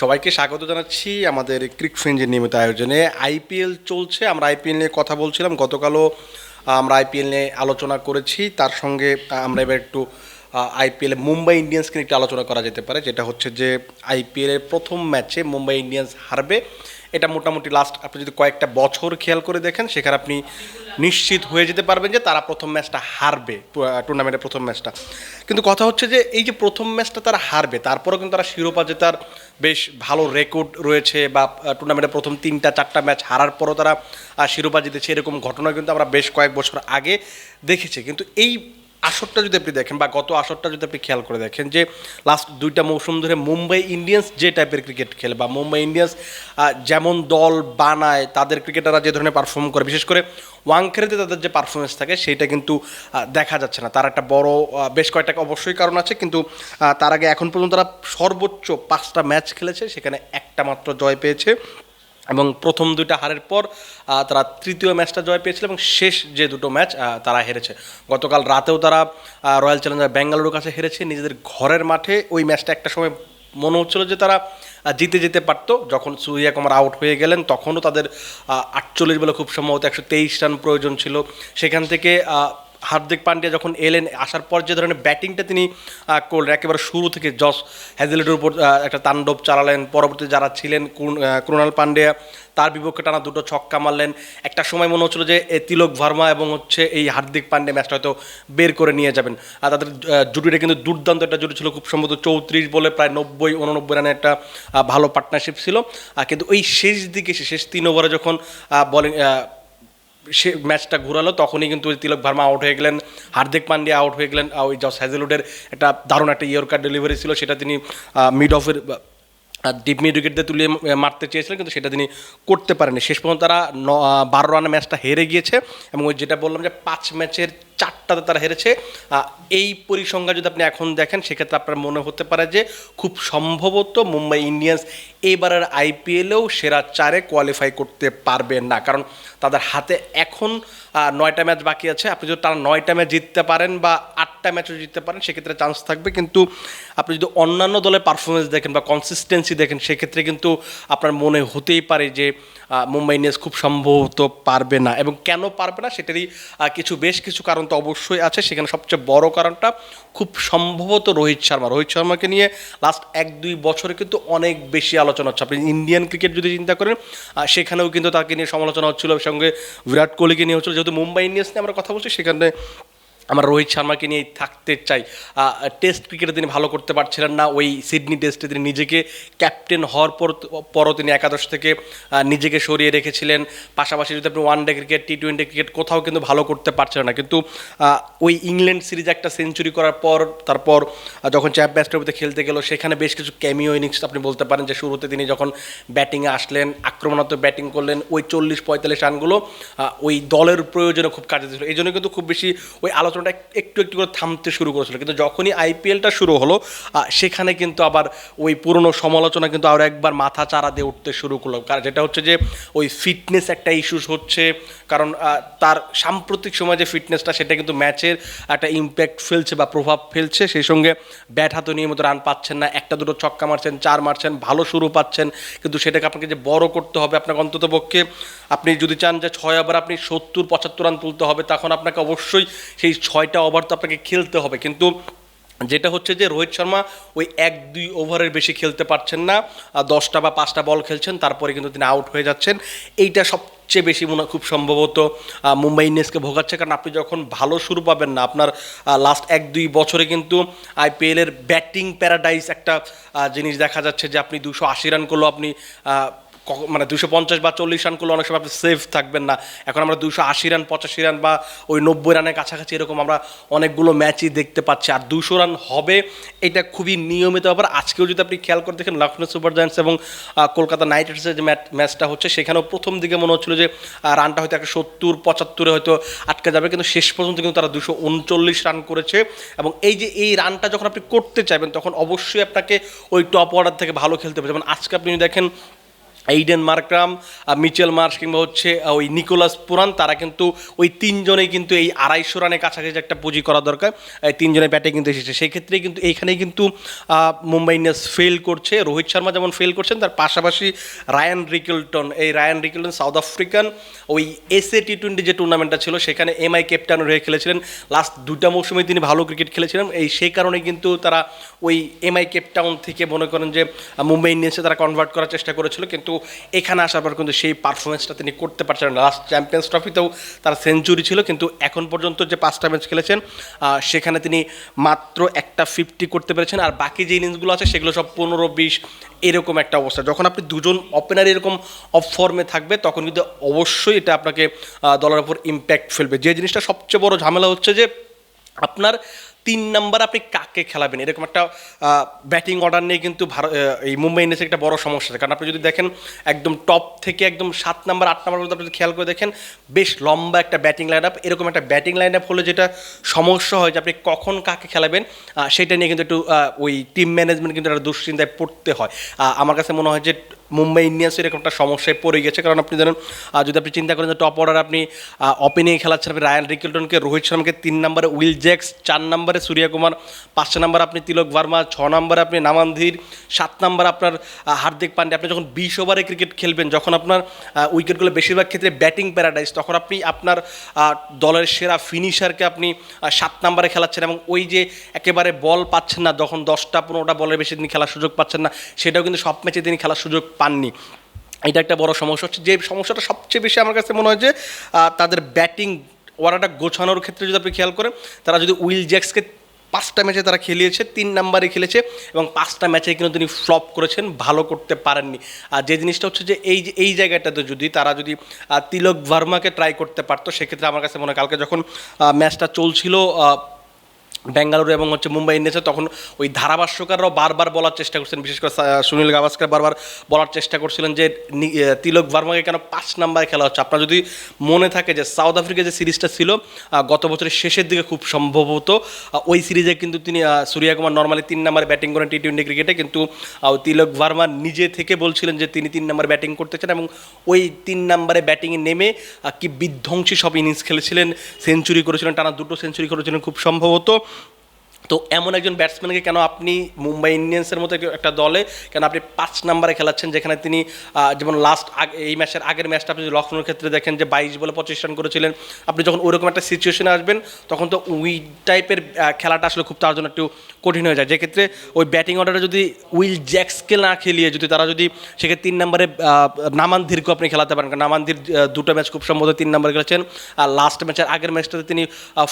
সবাইকে স্বাগত জানাচ্ছি আমাদের ক্রিক ফ্রেঞ্জের নিয়মিত আয়োজনে। আইপিএল চলছে, আমরা আইপিএল নিয়ে কথা বলছিলাম, গতকালও আমরা আইপিএল নিয়ে আলোচনা করেছি। তার সঙ্গে আমরা এবার একটু আইপিএলে মুম্বাই ইন্ডিয়ান্সকে নিয়ে একটু আলোচনা করা যেতে পারে, যেটা হচ্ছে যে আইপিএলের প্রথম ম্যাচে মুম্বাই ইন্ডিয়ান্স হারবে। এটা মোটামুটি লাস্ট আপনি যদি কয়েকটা বছর খেয়াল করে দেখেন, সেখানে আপনি নিশ্চিত হয়ে যেতে পারবেন যে তারা প্রথম ম্যাচটা হারবে টুর্নামেন্টের প্রথম ম্যাচটা। কিন্তু কথা হচ্ছে যে এই যে প্রথম ম্যাচটা তারা হারবে, তারপরেও কিন্তু তারা শিরোপা জেতার বেশ ভালো রেকর্ড রয়েছে বা টুর্নামেন্টের প্রথম তিনটা, চারটা ম্যাচ হারার পরও তারা শিরোপা জিতেছে, এরকম ঘটনা কিন্তু আমরা বেশ কয়েক বছর আগে দেখেছি। কিন্তু এই আসরটা যদি আপনি দেখেন বা গত আসরটা যদি আপনি খেয়াল করে দেখেন যে লাস্ট দুইটা মৌসুম ধরে মুম্বাই ইন্ডিয়ান্স যে টাইপের ক্রিকেট খেলে বা মুম্বাই ইন্ডিয়ান্স যেমন দল বানায়, তাদের ক্রিকেটাররা যে ধরনের পারফর্ম করে, বিশেষ করে ওয়াংখেড়েতে তাদের যে পারফরমেন্স থাকে, সেইটা কিন্তু দেখা যাচ্ছে না। তার একটা বড় বেশ কয়েকটা অবশ্যই কারণ আছে, কিন্তু তার আগে এখন পর্যন্ত তারা সর্বোচ্চ পাঁচটা ম্যাচ খেলেছে, সেখানে একটা মাত্র জয় পেয়েছে। এবং প্রথম দুইটা হারের পর তারা তৃতীয় ম্যাচটা জয় পেয়েছিল এবং শেষ যে দুটো ম্যাচ তারা হেরেছে। গতকাল রাতেও তারা রয়্যাল চ্যালেঞ্জার বেঙ্গালুরুর কাছে হেরেছে। নিজেদের ঘরের মাঠে ওই ম্যাচটা একটা সময় মনে হচ্ছিল যে তারা জিতে যেতে পারতো। যখন সূর্যা কুমার আউট হয়ে গেলেন, তখনও তাদের আটচল্লিশ বলে খুব সম্ভবত একশো তেইশ রান প্রয়োজন ছিল। সেখান থেকে হার্দিক পান্ডিয়া যখন এলেন, আসার পর যে ধরনের ব্যাটিংটা তিনি করলেন, একেবারে শুরু থেকে জস হ্যাজেলেটের উপর একটা তাণ্ডব চালালেন। পরবর্তী যারা ছিলেন ক্রুণাল পান্ডিয়া, তার বিপক্ষে টানা দুটো ছক্কা মারলেন। একটা সময় মনে হচ্ছিল যে তিলক ভার্মা এবং হচ্ছে এই হার্দিক পান্ডে ম্যাচটা হয়তো বের করে নিয়ে যাবেন। আর তাদের জুটিটা কিন্তু দুর্দান্ত একটা জুটি ছিল, খুব সম্ভবত চৌত্রিশ বলে প্রায় নব্বই, উননব্বই রানের একটা ভালো পার্টনারশিপ ছিল। কিন্তু ওই শেষ দিকে, শেষ তিন ওভারে যখন বলিং সে ম্যাচটা ঘুরালো, তখনই কিন্তু তিলক ভার্মা আউট হয়ে গেলেন, হার্দিক পান্ডিয়া আউট হয়ে গেলেন ওই জস হ্যাজেলুডের একটা দারুণ একটা ইয়র্কার ডেলিভারি ছিল, সেটা তিনি মিড অফের ডিপ মিড উইকেটে তুলে মারতে চেয়েছিলেন, কিন্তু সেটা তিনি করতে পারেনি শেষ পর্যন্ত তারা ন বারো রানে ম্যাচটা হেরে গিয়েছে এবং ওই যেটা বললাম যে পাঁচ ম্যাচের চারটাতে তারা হেরেছে। এই পরিসংখ্যা যদি আপনি এখন দেখেন, সেক্ষেত্রে আপনার মনে হতে পারে যে খুব সম্ভবত মুম্বাই ইন্ডিয়ান্স এবারের আইপিএলেও সেরা চারে কোয়ালিফাই করতে পারবে না। কারণ তাদের হাতে এখন নয়টা ম্যাচ বাকি আছে। আপনি যদি তারা নয়টা ম্যাচ জিততে পারেন বা আটটা ম্যাচও জিততে পারেন, সেক্ষেত্রে চান্স থাকবে। কিন্তু আপনি যদি অন্যান্য দলের পারফরমেন্স দেখেন বা কনসিস্টেন্সি দেখেন, সেক্ষেত্রে কিন্তু আপনার মনে হতেই পারে যে মুম্বাই ইন্ডিয়ান্স খুব সম্ভবত পারবে না। এবং কেন পারবে না, সেটারই কিছু বেশ কিছু কারণ তো অবশ্যই আছে। সেখানে সবচেয়ে বড় কারণটা খুব সম্ভবত রোহিত শর্মা। রোহিত শর্মাকে নিয়ে লাস্ট এক দুই বছরে কিন্তু অনেক বেশি আলোচনা হচ্ছে। আপনি ইন্ডিয়ান ক্রিকেট যদি চিন্তা করেন সেখানেও কিন্তু তাকে নিয়ে সমালোচনা হচ্ছিল। সঙ্গে বিরাট কোহলিকে নিয়ে হচ্ছিল। যেহেতু মুম্বাই ইন্ডিয়ান্স নিয়ে আমরা কথা বলছি, সেখানে আমরা রোহিত শর্মাকে নিয়ে থাকতে চাই। টেস্ট ক্রিকেটে তিনি ভালো করতে পারছিলেন না। ওই সিডনি টেস্টে তিনি নিজেকে ক্যাপ্টেন হওয়ার পর, পরও তিনি একাদশ থেকে নিজেকে সরিয়ে রেখেছিলেন। পাশাপাশি যদি আপনি one day cricket T twenty cricket কোথাও কিন্তু ভালো করতে পারছিলেন না। কিন্তু ওই ইংল্যান্ড সিরিজে একটা সেঞ্চুরি করার পর, তারপর যখন চ্যাম্প ব্যাস্টবিতে খেলতে গেল, সেখানে বেশ কিছু ক্যামিও ইনিংস আপনি বলতে পারেন, যে শুরুতে তিনি যখন ব্যাটিংয়ে আসলেন, আক্রমণাত্মক ব্যাটিং করলেন, ওই চল্লিশ পঁয়তাল্লিশ রানগুলো ওই দলের প্রয়োজনে খুব কাজে দিয়েছিল। এই জন্য কিন্তু খুব বেশি ওই আলোচনাটা এক- একটু একটু করে থামতে শুরু করেছিল। কিন্তু যখনই আইপিএলটা শুরু হলো সেখানে কিন্তু আবার ওই পুরনো সমালোচনা কিন্তু আরও একবার মাথা চারা দিয়ে উঠতে শুরু করল। কারণ যেটা হচ্ছে যে, ওই ফিটনেস একটা ইস্যুস হচ্ছে। কারণ তার সাম্প্রতিক সময় যে ফিটনেসটা সেটা কিন্তু ম্যাচের একটা ইম্প্যাক্ট ফেলছে বা প্রভাব ফেলছে। সেই সঙ্গে ব্যাট হাতে নিয়মিত রান পাচ্ছেন না, একটা দুটো ছক্কা মারছেন, চার মারছেন, ভালো শুরু পাচ্ছেন। কিন্তু সেটাকে আপনাকে যে বড় করতে হবে আপনাকে অন্তত পক্ষে আপনি যদি চান যে ছয় ওভার আপনি সত্তর, পঁচাত্তর রান তুলতে হবে, তখন আপনাকে অবশ্যই সেই ছয়টা ওভার তো আপনাকে খেলতে হবে। কিন্তু যেটা হচ্ছে যে রোহিত শর্মা ওই এক, দুই ওভারের বেশি খেলতে পারছেন না। দশটা বা পাঁচটা বল খেলছেন, তারপরে কিন্তু তিনি আউট হয়ে যাচ্ছেন। এইটা সব সবচেয়ে বেশি মনে খুব সম্ভবত মুম্বাই ইন্ডিয়ান্সকে ভোগাচ্ছে। কারণ আপনি যখন ভালো শুরু পাবেন না, আপনার লাস্ট এক, দুই বছরে কিন্তু আইপিএলের ব্যাটিং প্যারাডাইস একটা জিনিস দেখা যাচ্ছে যে আপনি দুশো আশি রান করলেও আপনি মানে দুশো পঞ্চাশ বা চল্লিশ রান করলে অনেক সময় আপনি সেফ থাকবেন না। এখন আমরা দুশো আশি রান, পঁচাশি রান বা ওই নব্বই রানের কাছাকাছি এরকম আমরা অনেকগুলো ম্যাচই দেখতে পাচ্ছি। আর দুশো রান হবে, এটা খুবই নিয়মিত ব্যাপার। আজকেও যদি আপনি খেয়াল করে দেখেন লখনৌ সুপার জায়ান্টস এবং কলকাতা নাইট রাইডার্সের যে ম্যাচ ম্যাচটা হচ্ছে, সেখানেও প্রথম দিকে মনে হচ্ছিল যে রানটা হয়তো একটা সত্তর, পঁচাত্তরে হয়তো আটকে যাবে, কিন্তু শেষ পর্যন্ত কিন্তু তারা দুশো উনচল্লিশ রান করেছে। এবং এই যে এই রানটা যখন আপনি করতে চাইবেন, তখন অবশ্যই আপনাকে ওই টপ অর্ডার থেকে ভালো খেলতে হবে। যেমন আজকে আপনি দেখেন এইডেন মার্ক্রাম মিচেল মার্শ কিংবা হচ্ছে ওই নিকোলাস পুরান তারা কিন্তু ওই তিনজনেই কিন্তু এই আড়াইশো রানের কাছাকাছি একটা পুঁজি করা দরকার। এই তিনজনের ব্যাটে কিন্তু এসেছে। সেই ক্ষেত্রে কিন্তু এইখানেই কিন্তু মুম্বাই ইন্ডিয়ান্স ফেল করছে। রোহিত শর্মা যেমন ফেল করছেন, তার পাশাপাশি রায়ান রিকেলটন, এই রায়ান রিকেলটন সাউথ আফ্রিকান ওই এসএ টি টোয়েন্টি যে টুর্নামেন্টটা ছিল, সেখানে এমআই ক্যাপ্টেন হয়ে খেলেছিলেন। লাস্ট দুটা মৌসুমে তিনি ভালো ক্রিকেট খেলেছিলেন। এই সেই কারণে কিন্তু তারা ওই এমআই কেপটাউন থেকে মনে করেন যে, মুম্বাই ইন্ডিয়ান্সে তারা কনভার্ট করার চেষ্টা করেছিল। কিন্তু এখানে আসার পর কিন্তু সেই পারফরমেন্সটা তিনি করতে পারছেন লাস্ট চ্যাম্পিয়ন্স ট্রফিতেও তার সেঞ্চুরি ছিল, কিন্তু এখন পর্যন্ত যে পাঁচটা ম্যাচ খেলেছেন সেখানে তিনি মাত্র একটা ফিফটি করতে পেরেছেন। আর বাকি যে ইনিংসগুলো আছে, সেগুলো সব পনেরো, বিশ এরকম একটা অবস্থা। যখন আপনি দুজন ওপেনার এরকম অফ ফর্মে থাকবে, তখন কিন্তু অবশ্যই এটা আপনাকে দলের উপর ইম্প্যাক্ট ফেলবে। যে জিনিসটা সবচেয়ে বড় ঝামেলা হচ্ছে যে, আপনার তিন নাম্বার আপনি কাকে খেলাবেন? এরকম একটা ব্যাটিং অর্ডার নিয়ে কিন্তু ভারত এই মুম্বাই ইন্ডিয়ান্সের একটা বড় সমস্যা আছে। কারণ আপনি যদি দেখেন, একদম টপ থেকে একদম সাত নাম্বার, আট নাম্বার পর্যন্ত আপনি যদি খেয়াল করে দেখেন, বেশ লম্বা একটা ব্যাটিং লাইন আপ এরকম একটা ব্যাটিং লাইন আপ হলে যেটা সমস্যা হয় যে আপনি কখন কাকে খেলাবেন সেটা নিয়ে কিন্তু একটু ওই টিম ম্যানেজমেন্ট কিন্তু একটা দুশ্চিন্তায় পড়তে হয়। আমার কাছে মনে হয় যে মুম্বাই ইন্ডিয়ান্স এরকম একটা সমস্যায় পড়ে গেছে। কারণ আপনি জানেন যদি আপনি চিন্তা করেন যে টপ অর্ডার আপনি ওপেনিং খেলাচ্ছেন, আপনি রায়ান রিকেলটনকে, রোহিত শর্মাকে তিন নম্বরে, উইল জ্যাক্স চার নম্বরে সূর্যকুমার পাঁচ নম্বরে, আপনি তিলক ভার্মা ছ নম্বরে, আপনি নামানধীর সাত নম্বরে আপনার হার্দিক পান্ডে। আপনি যখন বিশ ওভারে ক্রিকেট খেলবেন, যখন আপনার উইকেটগুলো বেশিরভাগ ক্ষেত্রে ব্যাটিং প্যারাডাইজ তখন আপনি আপনার দলের সেরা ফিনিশারকে আপনি সাত নম্বরে খেলাচ্ছেন এবং ওই যে একেবারে বল পাচ্ছেন না, যখন দশটা, পনেরোটা বলের বেশি তিনি খেলার সুযোগ পাচ্ছেন না, সেটাও কিন্তু সব ম্যাচে তিনি খেলার সুযোগ পাননি। এটা একটা বড় সমস্যা হচ্ছে। যে সমস্যাটা সবচেয়ে বেশি আমার কাছে মনে হয় যে তাদের ব্যাটিং ওয়ারাটা গোছানোর ক্ষেত্রে যদি আপনি খেয়াল করেন, তারা যদি উইল জ্যাক্সকে পাঁচটা ম্যাচে তারা খেলিয়েছে, তিন নাম্বারে খেলেছে এবং পাঁচটা ম্যাচে কিন্তু তিনি ফ্লপ করেছেন, ভালো করতে পারেননি। আর যে জিনিসটা হচ্ছে যে, এই যে, এই জায়গাটাতে যদি তারা যদি তিলক ভার্মাকে ট্রাই করতে পারতো, সেক্ষেত্রে আমার কাছে মনে হয় কালকে যখন ম্যাচটা চলছিল বেঙ্গালুরু এবং হচ্ছে মুম্বাই ইন্ডিয়ান্সে তখন ওই ধারাভাষ্যকাররাও বারবার বলার চেষ্টা করছেন, বিশেষ করে সুনীল গাভাস্কার বারবার বলার চেষ্টা করছিলেন যে তিলক ভার্মাকে কেন পাঁচ নাম্বারে খেলা হচ্ছে। আপনার যদি মনে থাকে যে সাউথ আফ্রিকা যে সিরিজটা ছিল গত বছরের শেষের দিকে খুব সম্ভবত ওই সিরিজে কিন্তু তিনি সূর্যা কুমার নর্মালি তিন নাম্বারে ব্যাটিং করেন টি টোয়েন্টি ক্রিকেটে কিন্তু তিলক ভার্মা নিজে থেকে বলছিলেন যে তিনি তিন নাম্বারে ব্যাটিং করতে চান এবং ওই তিন নাম্বারে ব্যাটিংয়ে নেমে কি বিধ্বংসী সব ইনিংস খেলেছিলেন সেঞ্চুরি করেছিলেন, টানা দুটো সেঞ্চুরি করেছিলেন খুব সম্ভবত। তো এমন একজন ব্যাটসম্যানকে কেন আপনি মুম্বাই ইন্ডিয়ান্সের মতো একটা দলে কেন আপনি পাঁচ নাম্বারে খেলাচ্ছেন যেখানে তিনি যেমন লাস্ট এই ম্যাচের আগের ম্যাচটা আপনি লখনৌর ক্ষেত্রে দেখেন যে বাইশ বলে পঁচিশ রান করেছিলেন। আপনি যখন ওরকম একটা সিচুয়েশনে আসবেন, তখন তো উই টাইপের খেলাটা আসলে খুব তার জন্য একটু কঠিন হয়ে যায়। যেক্ষেত্রে ওই ব্যাটিং অর্ডারে যদি উইল জ্যাক্সকে না খেলিয়ে যদি তারা যদি সেক্ষেত্রে তিন নম্বরে নামানধীরকে আপনি খেলাতে পারেন। কারণ নামানধীর দুটো ম্যাচ খুব সম্ভবত তিন নম্বরে খেলেছেন। আর লাস্ট ম্যাচের আগের ম্যাচটাতে তিনি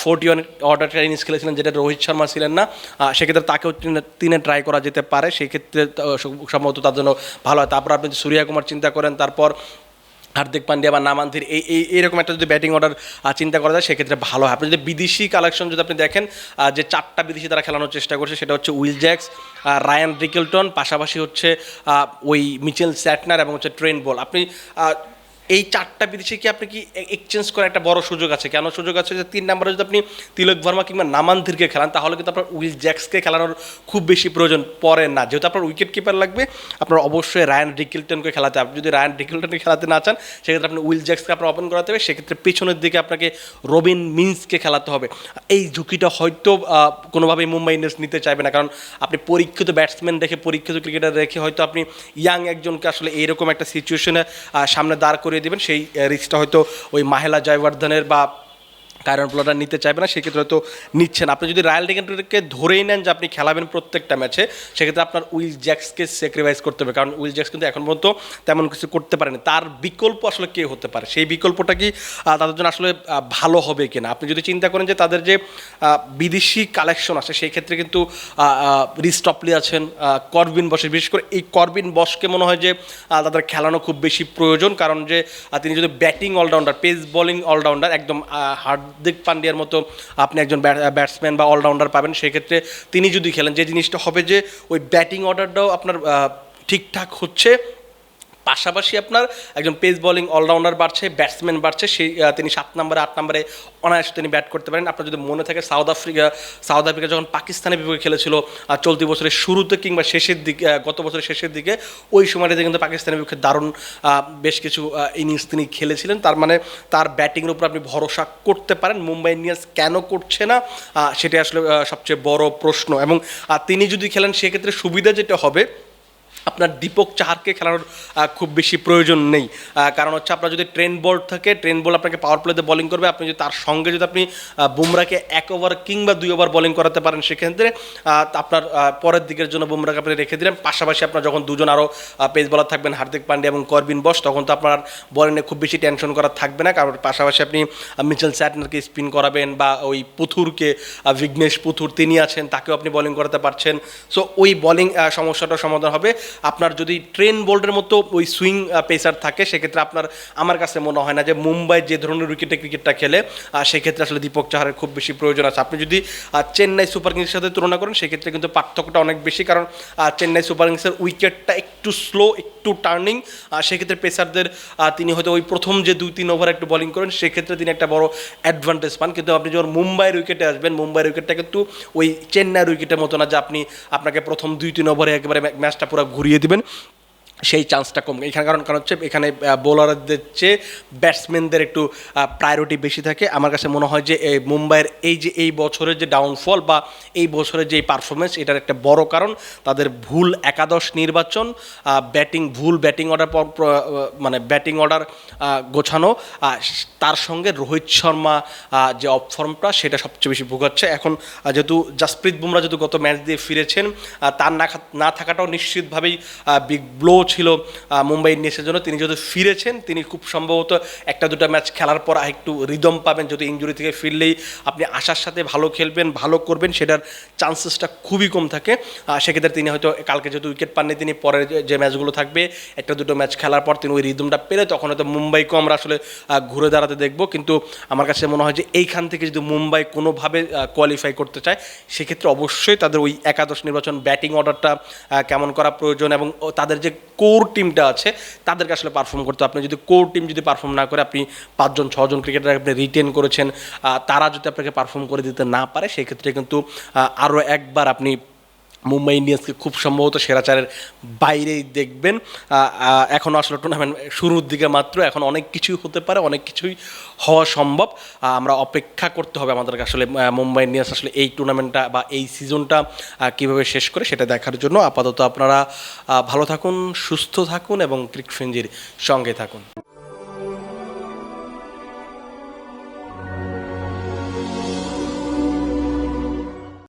ফোর্টি ওয়ান অর্ডারটা ইনিংস খেলেছিলেন, যেটা রোহিত শর্মা ছিলেন না। সেক্ষেত্রে তাকেও তিনে- ট্রাই করা যেতে পারে। সেই ক্ষেত্রে সম্ভবত তার জন্য ভালো হয়। তারপর আপনি সূর্যা কুমার চিন্তা করেন, তারপর হার্দিক পান্ডিয়া বা নামান্তির এই এই এরকম একটা যদি ব্যাটিং অর্ডার চিন্তা করা যায়, সেক্ষেত্রে ভালো হয়। আপনি যদি বিদেশি কালেকশন যদি আপনি দেখেন যে চারটা বিদেশি তারা খেলানোর চেষ্টা করছে, সেটা হচ্ছে উইল জ্যাক্স রায়ান রিকেলটন, পাশাপাশি হচ্ছে ওই মিচেল স্যাটনার এবং হচ্ছে ট্রেন বল। আপনি এই চারটা বিদেশে কি আপনি কি এক্সচেঞ্জ করার একটা বড় সুযোগ আছে? কেন সুযোগ আছে যে তিন নম্বরে যদি আপনি তিলক ভার্মা কিংবা নামান্তিরকে খেলান, তাহলে কিন্তু আপনার উইল জ্যাক্সকে খেলানোর খুব বেশি প্রয়োজন পড়ে না। যেহেতু আপনার উইকেট কিপার লাগবে, আপনার অবশ্যই রায়ান রিকিলটনকে খেলাতে আপনি যদি রায়ান রিকিলটনকে খেলাতে না চান, সেক্ষেত্রে আপনি উইল জ্যাক্সকে আপনার ওপেন করাতে হবে। সেক্ষেত্রে পেছনের দিকে আপনাকে রবিন মিন্সকে খেলাতে হবে। এই ঝুঁকিটা হয়তো কোনোভাবেই মুম্বাই ইন্ডিয়ান্স নিতে চাইবে না। কারণ আপনি পরীক্ষিত ব্যাটসম্যান রেখে পরীক্ষিত ক্রিকেটার রেখে হয়তো আপনি ইয়াং একজনকে আসলে এইরকম একটা সিচুয়েশনে সামনে দাঁড় করিয়ে দেবেন সেই রিক্সটা হয়তো ওই মাহেলা জয়বর্ধনের বা কারণ প্লটার নিতে চাইবে না সেক্ষেত্রে হয়তো নিচ্ছেন। আপনি যদি রায়াল ডিকেন্টকে ধরেই নেন যে আপনি খেলাবেন প্রত্যেকটা ম্যাচে সেক্ষেত্রে আপনার উইল জ্যাক্সকে স্যাক্রিফাইস করতে হবে। কারণ উইল জ্যাক্স কিন্তু এখন পর্যন্ত তেমন কিছু করতে পারেনি। তার বিকল্প আসলে কে হতে পারে? সেই বিকল্পটা কি তাদের জন্য আসলে ভালো হবে কিনা? আপনি যদি চিন্তা করেন যে তাদের যে বিদেশি কালেকশন আছে সেই ক্ষেত্রে কিন্তু রিস্টপলি আছেন করবিন বসে বিশেষ করে এই করবিন বসকে মনে হয় যে তাদের খেলানো খুব বেশি প্রয়োজন। কারণ যে তিনি যদি batting allrounder pace bowling allrounder একদম আহ, হার্দিক পান্ডিয়ার মতো আপনি একজন ব্যাটসম্যান বা অলরাউন্ডার পাবেন, সেক্ষেত্রে তিনি যদি খেলেন, যে জিনিসটা হবে যে ওই ব্যাটিং অর্ডারটাও আপনার ঠিকঠাক হচ্ছে। পাশাপাশি আপনার একজন পেস বোলিং অলরাউন্ডার বাড়ছে ব্যাটসম্যান বাড়ছে, সেই তিনি সাত নম্বরে, আট নম্বরে অনায়াসে তিনি ব্যাট করতে পারেন। আপনার যদি মনে থাকে সাউথ আফ্রিকা সাউথ আফ্রিকা যখন পাকিস্তানের বিপক্ষে খেলেছিল চলতি বছরের শুরুতে কিংবা শেষের দিকে গত বছরের শেষের দিকে, ওই সময়টাতে কিন্তু পাকিস্তানের বিপক্ষে দারুণ বেশ কিছু ইনিংস তিনি খেলেছিলেন। তার মানে তার ব্যাটিংয়ের উপর আপনি ভরসা করতে পারেন। মুম্বাই ইন্ডিয়ান্স কেন করছে না? সেটা আসলে সবচেয়ে বড় প্রশ্ন। এবং তিনি যদি খেলেন, সেক্ষেত্রে সুবিধা যেটা হবে আপনার দীপক চাহারকে খেলানোর খুব বেশি প্রয়োজন নেই। কারণ হচ্ছে আপনার যদি ট্রেন বল থাকে, ট্রেন বল আপনাকে পাওয়ার প্লেতে বোলিং করবে। আপনি যদি তার সঙ্গে যদি আপনি বুমরাকে এক ওভার কিংবা দুই ওভার বোলিং করাতে পারেন, সেক্ষেত্রে আপনার পরের দিকের জন্য বুমরাকে আপনি রেখে দিলেন। পাশাপাশি আপনার যখন দুজন আরও পেস বলার থাকবেন, হার্দিক পান্ডে এবং করবিন বস, তখন তো আপনার বলিংয়ে খুব বেশি টেনশন করা থাকবে না। কারণ পাশাপাশি আপনি মিচেল স্যাটনারকে স্পিন করাবেন বা ওই পুথুরকে বিঘ্নেশ পুথুর তিনি আছেন, তাকেও আপনি বোলিং করাতে পারছেন। সো ওই বোলিং সমস্যাটার সমাধান হবে। আপনার যদি ট্রেন বোল্ডের মতো ওই সুইং পেসার থাকে, সেক্ষেত্রে আপনার, আমার কাছে মনে হয় না যে মুম্বাই যে ধরনের উইকেটে ক্রিকেটটা খেলে সেক্ষেত্রে আসলে দীপক চাহারের খুব বেশি প্রয়োজন আছে। আপনি যদি চেন্নাই সুপার কিংসের সাথে তুলনা করেন, সেক্ষেত্রে কিন্তু পার্থক্যটা অনেক বেশি। কারণ চেন্নাই সুপার কিংসের উইকেটটা একটু স্লো একটু টার্নিং সেক্ষেত্রে পেসারদের তিনি হয়তো ওই প্রথম যে দুই, তিন ওভার একটু বোলিং করেন, সেক্ষেত্রে তিনি একটা বড় অ্যাডভান্টেজ পান। কিন্তু আপনি যখন মুম্বাইয়ের উইকেটে আসবেন, মুম্বাইয়ের উইকেটটা কিন্তু ওই চেন্নাইয়ের উইকেটের মতো না যে আপনি আপনাকে প্রথম দুই, তিন ওভারে একেবারে ম্যাচটা পুরো ঘুরিয়ে দিবেন। সেই চান্সটা কম। এখানে কারণ কারণ হচ্ছে এখানে বোলারদের চেয়ে ব্যাটসম্যানদের একটু প্রায়োরিটি বেশি থাকে। আমার কাছে মনে হয় যে এই মুম্বাইয়ের এই যে, এই বছরের যে ডাউনফল বা এই বছরের যে পারফরমেন্স এটার একটা বড় কারণ তাদের ভুল একাদশ নির্বাচন ব্যাটিং ভুল ব্যাটিং অর্ডার মানে ব্যাটিং অর্ডার গোছানো। তার সঙ্গে রোহিত শর্মা যে অফ ফর্মটা সেটা সবচেয়ে বেশি ভোগাচ্ছে। এখন যেহেতু জাসপ্রীত বুমরা যেহেতু গত ম্যাচ দিয়ে ফিরেছেন তার না না থাকাটাও নিশ্চিতভাবেই বিগ ব্লো ছিল মুম্বাই ইন্ডিয়ান্সের জন্য। তিনি যেহেতু ফিরেছেন, তিনি খুব সম্ভবত একটা দুটো ম্যাচ খেলার পর একটু রিদম পাবেন, যদি ইঞ্জুরি থেকে ফিরলেই আপনি আশার সাথে ভালো খেলবেন, ভালো করবেন, সেটার চান্সেসটা খুবই কম থাকে। সেক্ষেত্রে তিনি হয়তো কালকে যেহেতু উইকেট পাননি, তিনি পরের যে- ম্যাচগুলো থাকবে, একটা দুটো ম্যাচ খেলার পর তিনি ওই রিদমটা পেলে তখন হয়তো মুম্বাইকেও আমরা আসলে ঘুরে দাঁড়াতে দেখব। কিন্তু আমার কাছে মনে হয় যে এইখান থেকে যদি মুম্বাই কোনোভাবে কোয়ালিফাই করতে চায়, সেক্ষেত্রে অবশ্যই তাদের ওই একাদশ নির্বাচন ব্যাটিং অর্ডারটা কেমন করা প্রয়োজন এবং তাদের যে কোর টিমটা আছে, তাদেরকে আসলে পারফর্ম করতে। আপনি যদি কোর টিম যদি পারফর্ম না করে, আপনি পাঁচজন, ছজন ক্রিকেটার আপনি রিটেন করেছেন তারা যদি আপনাকে পারফর্ম করে দিতে না পারে, সেক্ষেত্রে কিন্তু আরও একবার আপনি মুম্বাই ইন্ডিয়ান্সকে খুব সম্ভবত সেরাচারের বাইরেই দেখবেন। এখনও আসলে টুর্নামেন্ট শুরুর দিকে মাত্র, এখন অনেক কিছুই হতে পারে, অনেক কিছুই হওয়া সম্ভব। আমরা অপেক্ষা করতে হবে আমাদেরকে আসলে মুম্বাই ইন্ডিয়ান্স আসলে এই টুর্নামেন্টটা বা এই সিজনটা কীভাবে শেষ করে সেটা দেখার জন্য। আপাতত আপনারা ভালো থাকুন, সুস্থ থাকুন এবং ক্রিক ফ্রেঞ্জির সঙ্গে থাকুন।